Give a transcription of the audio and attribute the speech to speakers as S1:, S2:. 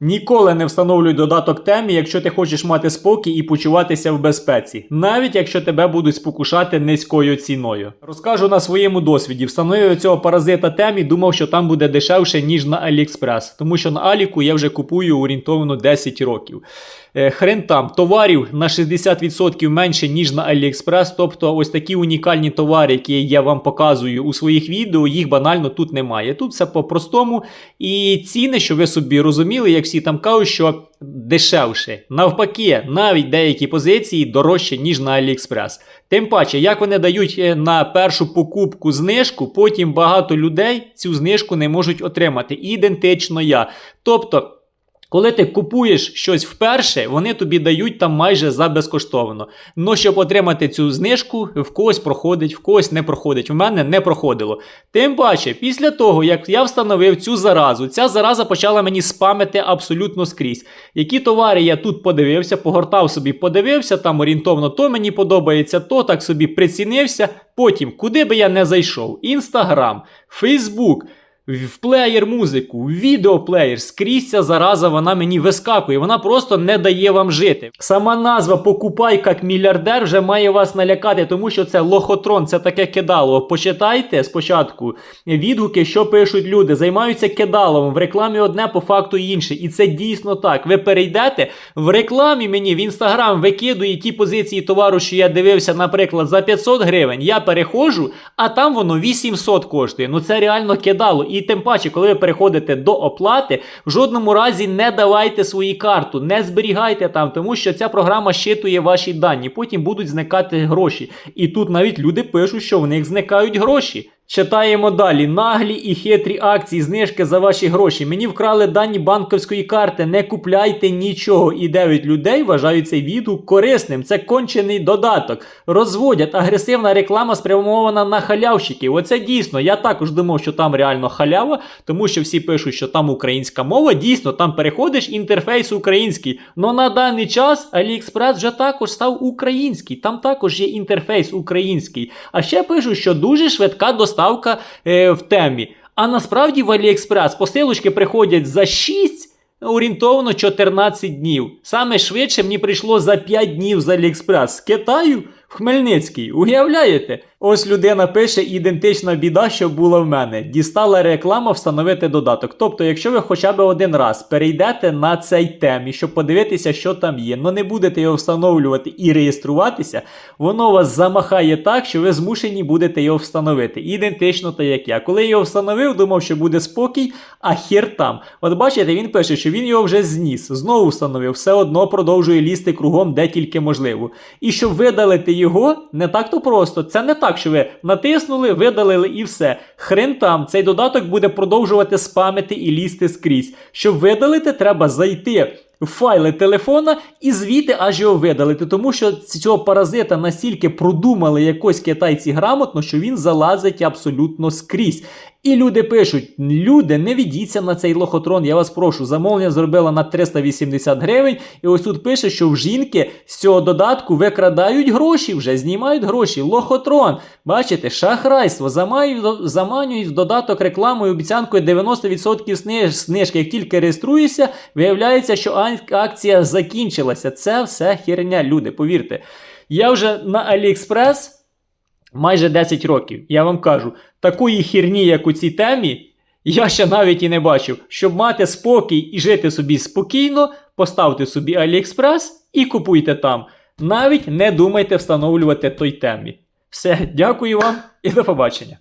S1: Ніколи не встановлюй додаток темі, якщо ти хочеш мати спокій і почуватися в безпеці, навіть якщо тебе будуть спокушати низькою ціною. Розкажу на своєму досвіді. Встановив цього паразита темі, думав, що там буде дешевше, ніж на AliExpress, тому що на Аліку я вже купую орієнтовно 10 років. Е, Хрен там, товарів на 60% менше, ніж на AliExpress. Тобто, ось такі унікальні товари, які я вам показую у своїх відео, їх банально тут немає. Тут все по-простому. І ціни, що ви собі розуміли, як всі там кажуть, що дешевше. Навпаки, навіть деякі позиції дорожче, ніж на AliExpress. Тим паче, як вони дають е, на першу покупку знижку, потім багато людей цю знижку не можуть отримати. Ідентично я. Тобто. Коли ти купуєш щось вперше, вони тобі дають там майже за безкоштовно. Ну, щоб отримати цю знижку, в когось проходить, в когось не проходить. В мене не проходило. Тим паче, після того, як я встановив цю заразу, ця зараза почала мені спамити абсолютно скрізь. Які товари я тут подивився, погортав собі, подивився, там орієнтовно то мені подобається, то так собі прицінився. Потім, куди би я не зайшов: Інстаграм, Фейсбук в плеєр музику, в відеоплеєр, скрізь ця зараза вона мені вискакує, вона просто не дає вам жити. Сама назва Покупай як мільярдер вже має вас налякати, тому що це лохотрон, це таке кидало. Почитайте спочатку відгуки, що пишуть люди, займаються кидалом, в рекламі одне, по факту інше. І це дійсно так. Ви перейдете в рекламі мені в інстаграм викидує ті позиції товару, що я дивився, наприклад, за 500 гривень. Я переходжу, а там воно 800 коштує. Ну це реально кидало. І тим паче, коли ви переходите до оплати, в жодному разі не давайте свої карту, не зберігайте там, тому що ця програма щитує ваші дані. Потім будуть зникати гроші. І тут навіть люди пишуть, що в них зникають гроші. Читаємо далі. Наглі і хитрі акції, знижки за ваші гроші. Мені вкрали дані банківської карти. Не купляйте нічого. І 9 людей вважають цей відгук корисним. Це кончений додаток. Розводять агресивна реклама спрямована на халявщиків. Оце дійсно. Я також думав, що там реально халява, тому що всі пишуть, що там українська мова. Дійсно, там переходиш інтерфейс український. Но на даний час AliExpress вже також став український. Там також є інтерфейс український. А ще пишуть, що дуже швидка доставка е, в темі. А насправді в AliExpress посилочки приходять за 6 орієнтовно 14 днів. Саме швидше мені прийшло за 5 днів з Аліекспрес з Китаю в Хмельницький. Уявляєте? Ось людина пише ідентична біда, що була в мене. Дістала реклама встановити додаток. Тобто, якщо ви хоча б один раз перейдете на цей темі, щоб подивитися, що там є, але не будете його встановлювати і реєструватися, воно вас замахає так, що ви змушені будете його встановити. Ідентично так як я. Коли я його встановив, думав, що буде спокій, а хер там. От бачите, він пише, що він його вже зніс, знову встановив, все одно продовжує лізти кругом, де тільки можливо. І щоб видалити його, не так то просто. Це не так, що ви натиснули, видалили і все. Хрен там, цей додаток буде продовжувати спамити і лізти скрізь. Щоб видалити, треба зайти. Файли телефона і звідти аж його видалити, тому що цього паразита настільки продумали якось китайці грамотно, що він залазить абсолютно скрізь. І люди пишуть: люди, не ведіться на цей лохотрон, я вас прошу. Замовлення зробила на 380 гривень. І ось тут пише, що в жінки з цього додатку викрадають гроші, вже знімають гроші. Лохотрон. Бачите, шахрайство. Заманюють, додаток рекламою, обіцянкою 90% сниж, знижки. Як тільки реєструєшся, виявляється, що акція закінчилася. Це все херня, люди, повірте. Я вже на AliExpress майже 10 років. Я вам кажу, такої херні, як у цій темі, я ще навіть і не бачив. Щоб мати спокій і жити собі спокійно, поставте собі AliExpress і купуйте там. Навіть не думайте встановлювати той темі. Все, дякую вам і до побачення.